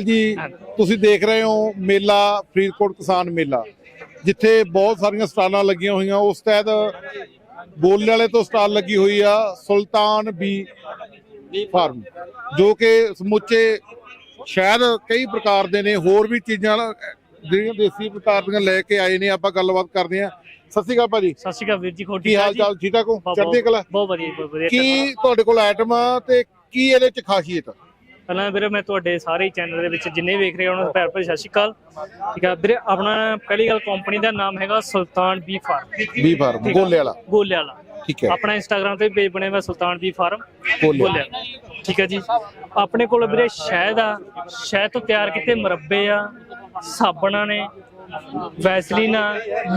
ਜੀ ਤੁਸੀਂ ਦੇਖ ਰਹੇ ਹੋ ਮੇਲਾ ਫਰੀਦਕੋਟ ਕਿਸਾਨ ਮੇਲਾ ਜਿੱਥੇ ਬਹੁਤ ਸਾਰੀਆਂ ਸਟਾਲਾਂ ਲੱਗੀਆਂ ਹੋਈਆਂ। ਉਸ ਤਹਿਤ ਬੋਲੇ ਵਾਲੇ ਤੋਂ ਸਟਾਲ ਲੱਗੀ ਹੋਈ ਆ ਸੁਲਤਾਨ ਬੀ ਫਾਰਮ ਜੋ ਕਿ ਸਮੁੱਚੇ ਸ਼ਾਇਦ ਕਈ ਪ੍ਰਕਾਰ ਦੇ ਨੇ ਹੋਰ ਵੀ ਚੀਜ਼ਾਂ ਜਿਹੜੀਆਂ ਦੇਸੀ ਪ੍ਰਕਾਰ ਦੀਆਂ ਲੈ ਕੇ ਆਏ ਨੇ ਆਪਾਂ ਗੱਲਬਾਤ ਕਰਦੇ ਆ ਸਤਿ ਸ਼੍ਰੀ ਅਕਾਲ ਭਾਜੀ। ਸਤਿ ਸ਼੍ਰੀ ਅਕਾਲ ਵੀਰ ਜੀ ਖੋਟੀ ਕੀ ਹਾਲ ਚਾਲ? ਠੀਕ ਠਾਕ ਹੋ? ਚੜ੍ਹਦੀ ਕਲਾ? ਬਹੁਤ ਵਧੀਆ ਬਹੁਤ ਵਧੀਆ ਕੀ ਤੁਹਾਡੇ ਕੋਲ ਆਈਟਮ ਆ ਤੇ ਕੀ ਇਹਦੇ ਚ ਖਾਸੀਅਤ? ਆ? ਪਹਿਲਾਂ ਵੀਰੇ ਮੈਂ ਤੁਹਾਡੇ ਸਾਰੇ ਚੈਨਲ ਦੇ ਵਿੱਚ ਜਿੰਨੇ ਵੇਖ ਰਹੇ ਹੋ ਉਹਨਾਂ ਨੂੰ ਪਿਆਰ ਭਰੀ ਸਤਿ ਸ਼੍ਰੀ ਅਕਾਲ। ਠੀਕ ਆ ਵੀਰੇ ਆਪਣਾ ਪਹਿਲੀ ਗੱਲ ਕੰਪਨੀ ਦਾ ਨਾਮ ਹੈਗਾ Sultan B farm. B farm Golewala Gole ਵਾਲਾ ਠੀਕ ਹੈ। ਆਪਣਾ ਇੰਸਟਾਗ੍ਰam ਤੇ ਪੇਜ ਬਣਿਆ ਹੋਇਆ ਸੁਲਤਾਨ ਬੀ ਫਾਰਮ। ਗੋਲੇ ਠੀਕ ਹੈ ਜੀ। ਆਪਣੇ ਕੋਲ ਵੀਰੇ ਸ਼ਹਿਦ ਆ ਸ਼ਹਿਦ ਤੋਂ ਤਿਆਰ ਕੀਤੇ ਮੁਰੱਬੇ ਆ ਸਾਬਣਾਂ ਨੇ ਵੈਸਲੀਨਾ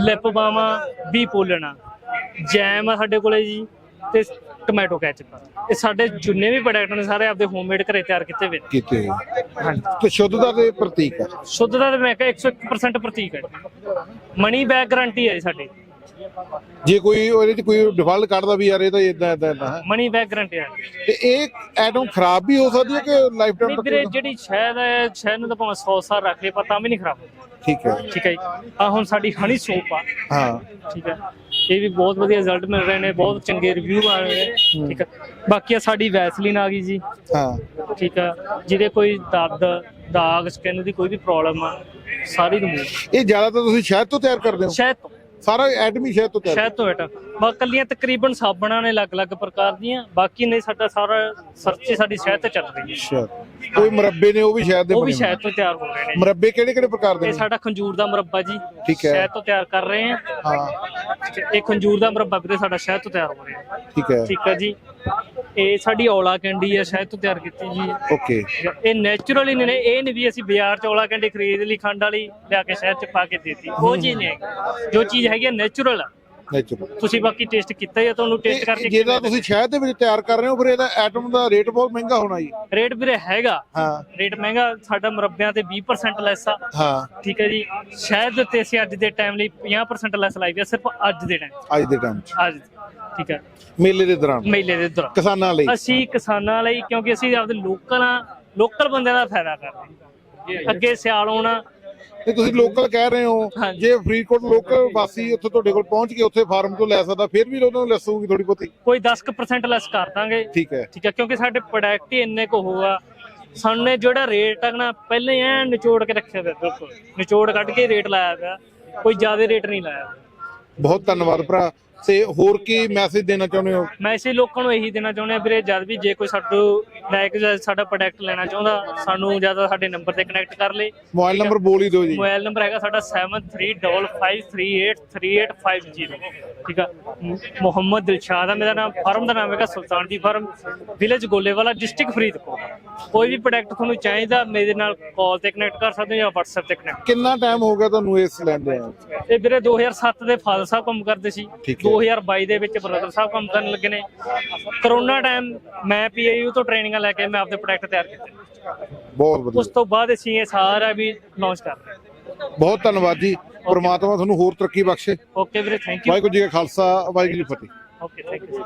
ਲਿਪ ਬਾਮਾ ਵੀ ਪੋਲਣਾ ਜੈਮ ਆ ਸਾਡੇ ਕੋਲੇ ਜੀ ਤੇ ਟੋਮੈਟੋ ਕੈਚਅਪ ਇਹ ਸਾਡੇ ਜਿੰਨੇ ਵੀ ਪ੍ਰੋਡਕਟ ਨੇ ਸਾਰੇ ਆਪਦੇ ਹੋਮਮੇਡ ਘਰੇ ਤਿਆਰ ਕੀਤੇ ਹੋਏ ਨੇ। ਕੀਤੇ ਹਾਂਜੀ। ਤੇ ਸ਼ੁੱਧਤਾ ਦੇ ਪ੍ਰਤੀਕ ਆ। ਸ਼ੁੱਧਤਾ ਤੇ ਮੈਂ ਕਿਹਾ 101% ਪ੍ਰਤੀਕ ਹੈ ਮਨੀ ਬੈਕ ਗਾਰੰਟੀ ਹੈ ਜੀ ਸਾਡੀ। ਜੇ ਕੋਈ ਉਹਦੇ ਚ ਕੋਈ ਡਿਫਾਲਟ ਕੱਢਦਾ ਵੀ ਯਾਰ ਇਹ ਤਾਂ ਇਦਾਂ ਇਦਾਂ ਇਦਾਂ ਮਨੀ ਬੈਕ ਗਾਰੰਟੀ ਹੈ ਤੇ ਇਹ ਆਈਟਮ ਖਰਾਬ ਵੀ ਹੋ ਸਕਦੀ ਹੈ ਕਿ ਲਾਈਫ ਨਹੀਂ ਟਾਈਮ ਵੀਰੇ ਤੱਕ ਜਿਹੜੀ ਸ਼ਹਿਦ ਹੈ ਸ਼ਹਿਦ ਨੂੰ ਤਾਂ ਭਾਵੇਂ 100 ਸਾਲ ਰੱਖ ਲਏ ਪਰ ਤਾਂ ਵੀ ਨਹੀਂ ਖਰਾਬ ਹੁੰਦੀ। ਠੀਕ ਹੈ। ਠੀਕ ਹੈ ਜੀ। ਆ ਹੁਣ ਸਾਡੀ ਹਨੀ ਸੋਪ ਆ। ਹਾਂ। ਠੀਕ ਹੈ। ਇਹ ਵੀ ਬਹੁਤ ਵਧੀਆ ਰਿਜ਼ਲਟ ਮਿਲ ਰਹੇ ਨੇ ਬਹੁਤ ਚੰਗੇ ਰਿਵਿਊ ਆ ਰਹੇ ਨੇ। ਠੀਕ ਹੈ ਬਾਕੀ ਆ ਸਾਡੀ ਵੈਸਲੀਨ ਆ ਗਈ ਜੀ। ਹਾਂ। ਠੀਕ ਹੈ ਜਿਹਦੇ ਕੋਈ ਦਰਦ ਦਾਗ ਸਕਿਨ ਦੀ ਕੋਈ ਵੀ ਪ੍ਰੋਬਲਮ ਆ ਸਾਰੀ ਰਿਮੂਵ ਇਹ ਜ਼ਿਆਦਾਤਰ ਤੁਸੀਂ ਸ਼ਹਿਦ ਤੋਂ ਤਿਆਰ ਕਰਦੇ ਹੋ? ਸ਼ਹਿਦ ਤੋਂ। ਸਾਰਾ ਹੀ ਸ਼ਹਿਦ ਤੋਂ ਤਿਆਰ ਸ਼ਹਿਦ ਤੋਂ ਬੇਟਾ। ਬਾ ਕੱਲੀਆਂ ਤਕਰੀਬਨ ਸਾਬਣਾਂ ਨੇ ਅਲੱਗ-ਅਲੱਗ ਪ੍ਰਕਾਰ ਦੀਆਂ। ਬਾਕੀ ਨੇ ਸਾਡਾ ਸਾਰਾ ਸਰਚੇ ਸਾਡੀ ਸ਼ਹਿਦ ਤੇ ਚੱਲ ਰਹੀ ਹੈ। ਕੋਈ ਮੁਰੱਬੇ ਨੇ ਉਹ ਵੀ ਸ਼ਹਿਦ ਦੇ ਉਹ ਵੀ ਬਣੇ ਸ਼ਹਿਦ ਤੋਂ ਤਿਆਰ ਹੋ ਰਹੇ। ਨੇ ਮੁਰੱਬੇ ਕਿਹੜੇ ਕਿਹੜੇ ਪ੍ਰਕਾਰ ਦੇ ਇਹ ਨੇ? ਸਾਡਾ ਖੰਜੂਰ ਦਾ ਮੁਰੱਬਾ ਜੀ। ਠੀਕ ਹੈ। ਸ਼ਹਿਦ ਤੋਂ ਤਿਆਰ ਕਰ ਰਹੇ ਹਾਂ। ਠੀਕ ਹੈ, ਇਹ ਖੰਜੂਰ ਦਾ ਮੁਰੱਬਾ ਵੀਰੇ ਸਾਡਾ ਸ਼ਹਿਦ ਤੋਂ ਤਿਆਰ ਹੋ ਰਿਹਾ। ਠੀਕ ਹੈ। ਠੀਕ ਹੈ ਜੀ। ਇਹ ਸਾਡੀ ਔਲਾ ਕੈਂਡੀ ਹੈ ਸ਼ਹਿਦ ਤੋਂ ਤਿਆਰ ਕੀਤੀ ਜੀ। ਓਕੇ। ਹੈ, ਇਹ ਨੇਚਰਲੀ ਨੇ ਇਹ ਨਹੀਂ ਵੀ ਅਸੀਂ ਬਾਜ਼ਾਰ ਚ ਔਲਾ ਕੈਂਡੀ ਖਰੀਦ ਲਈ ਖੰਡ ਵਾਲੀ ਲਿਆ ਕੇ ਸ਼ਹਿਦ ਚ ਪਾ ਕੇ ਦੇਤੀ। ਉਹ ਚੀਜ਼ ਨਹੀਂ ਹੈਗੀ। ਜੋ ਚੀਜ਼ ਹੈਗੀ ਨੇਚਰਲ ਆ। ਨੈਚੁਰਲ ਤੁਸੀਂ ਬਾਕੀ ਟੇਸਟ ਕੀਤਾ ਹੀ ਆ ਤੁਹਾਨੂੰ ਟੇਸਟ ਕਰਕੇ ਜਿਹਦਾ ਤੁਸੀਂ ਸ਼ਹਿਦ ਦੇ ਵਿੱਚ ਤਿਆਰ ਕਰ ਰਹੇ ਹੋ ਫਿਰ ਇਹਦਾ ਆਈਟਮ ਦਾ ਰੇਟ ਬਹੁਤ ਮਹਿੰਗਾ ਹੋਣਾ ਜੀ। ਰੇਟ ਵੀਰੇ ਹੈਗਾ। ਹਾਂ। ਰੇਟ ਮਹਿੰਗਾ ਸਾਡਾ ਮੁਰੱਬਿਆਂ ਤੇ 20% ਲੈਸ ਆ। ਹਾਂ। ਠੀਕ ਹੈ ਜੀ। ਸ਼ਾਇਦ ਉੱਤੇ ਅਸੀਂ ਅੱਜ ਦੇ ਟਾਈਮ ਲਈ 50% ਲੈਸ ਲਾਈ ਵੀ ਆ ਸਿਰਫ ਅੱਜ ਦੇ ਟਾਈਮ ਅੱਜ ਦੇ ਟਾਈਮ ਅੱਜ ਠੀਕ ਹੈ। ਮੇਲੇ ਦੇ ਦੌਰਾਨ। ਮੇਲੇ ਦੇ ਦੌਰਾਨ। ਕਿਸਾਨਾਂ ਲਈ। ਅਸੀਂ ਕਿਸਾਨਾਂ ਲਈ ਕਿਉਂਕਿ ਅਸੀਂ ਆਪਦੇ ਲੋਕਲ ਆ ਲੋਕਲ ਬੰਦਿਆਂ ਦਾ ਫਾਇਦਾ ਕਰਦੇ। ਅੱਗੇ ਸਿਆਲ ਆਉਣਾ ਤੇ ਤੁਸੀਂ ਲੋਕਲ ਕਹਿ ਰਹੇ ਹੋ। ਜੇ ਫਰੀਦਕੋਟ ਲੋਕਲ ਵਾਸੀ ਉੱਥੇ ਤੁਹਾਡੇ ਕੋਲ ਪਹੁੰਚ ਕੇ ਉੱਥੇ ਫਾਰਮ ਤੋਂ ਲੈ ਸਕਦਾ ਫਿਰ ਵੀ ਉਹਨਾਂ ਨੂੰ ਲੈਸ ਹੋਊਗੀ ਥੋੜੀ ਬਹੁਤੀ? ਕੋਈ 10% ਲੈਸ ਕਰ ਦਾਂਗੇ। ਠੀਕ ਹੈ। ਠੀਕ ਹੈ ਕਿਉਂਕਿ ਸਾਡੇ ਪ੍ਰੋਡਕਟ ਹੀ ਇੰਨੇ ਕੋ ਹੋਆ ਸਾਨੇ ਜਿਹੜਾ ਰੇਟ ਆ ਨਾ ਪਹਿਲੇ ਐ ਨਿਚੋੜ ਕੇ ਰੱਖਿਆ ਪਿਆ ਬਿਲਕੁਲ। ਨਿਚੋੜ ਕੱਢ ਕੇ ਰੇਟ ਲਾਇਆ ਪਿਆ ਕੋਈ ਜ਼ਿਆਦਾ ਰੇਟ ਨਹੀਂ ਲਾਇਆ। ਬਹੁਤ ਧੰਨਵਾਦ ਭਰਾ। ਤੇ ਹੋਰ ਕੀ ਮੈਸੇਜ ਦੇਣਾ ਚਾਹੁੰਦੇ ਹੋ? ਮੈਂ ਇਸੇ ਲੋਕਾਂ ਨੂੰ ਇਹੀ ਦੇਣਾ ਚਾਹੁੰਦਾ ਵੀਰੇ ਜਦ ਵੀ ਜੇ ਕੋਈ ਸਾਡੂ ਲਾਇਕ ਸਾਡਾ ਪ੍ਰੋਡਕਟ ਲੈਣਾ ਚਾਹੁੰਦਾ ਸਾਨੂੰ ਜ਼ਿਆਦਾ ਸਾਡੇ ਨੰਬਰ ਤੇ ਕਨੈਕਟ ਕਰ ਲੇ। ਮੋਬਾਈਲ ਨੰਬਰ ਬੋਲ ਹੀ ਦਿਓ ਜੀ। ਮੋਬਾਈਲ ਨੰਬਰ ਹੈਗਾ ਸਾਡਾ 7355383850 ਠੀਕ ਆ? ਮੁਹੰਮਦ ਦਿਲਸ਼ਾਦ ਆ ਮੇਰਾ ਨਾਮ ਫਾਰਮ ਦਾ ਨਾਮ ਹੈਗਾ ਸੁਲਤਾਨ ਦੀ farm. Village Golewala district Faridkot. ਕੋਈ ਵੀ ਪ੍ਰੋਡਕਟ ਤੁਹਾਨੂੰ ਚਾਹੀਦਾ ਮੇਰੇ ਨਾਲ ਕਾਲ ਤੇ ਕਨੈਕਟ ਕਰ ਸਕਦੇ ਹੋ ਜਾਂ WhatsApp ਤੇ ਕਨੈਕਟ ਕਿੰਨਾ ਟਾਈਮ ਹੋ। ਗਿਆ ਤੁਹਾਨੂੰ ਇਸ ਲੈਂਦੇ ਆ ਇਹ ਵੀਰੇ 2007 ਦੇ ਫਾਦਰ ਸਾਹਿਬ ਕੰਮ ਕਰਦੇ ਸੀ। ਠੀਕ ਹੈ। 2022 ਦੇ ਵਿੱਚ ਬ੍ਰਦਰ ਸਾਹਿਬ ਕੰਮ ਕਰਨ ਲੱਗੇ ਨੇ। ਕਰੋਨਾ ਟਾਈਮ ਮੈਂ ਪੀਏਯੂ ਤੋਂ ਟ੍ਰੇਨਿੰਗਾਂ ਲੈ ਕੇ ਮੈਂ ਆਪਦੇ ਪ੍ਰੋਡਕਟ ਤਿਆਰ ਕੀਤੇ। ਬਹੁਤ ਉਸ ਵਧੀਆ ਤੋਂ ਬਾਅਦ ਅਸੀਂ ਇਹ ਸਾਰਾ ਵੀ ਲਾਂਚ ਕਰ ਰਹੇ ਬਹੁਤ ਧੰਨਵਾਦ ਜੀ। ਪ੍ਰਮਾਤਮਾ ਤੁਹਾਨੂੰ ਹੋਰ ਤਰੱਕੀ ਬਖਸ਼ੇ। ਓਕੇ ਵੀਰੇ ਥੈਂਕ ਯੂ ਵਾਹਿਗੁਰੂ ਜੀ ਕਾ ਖਾਲਸਾ ਵਾਹਿਗੁਰੂ ਜੀ ਫਤਿਹ। Okay thank you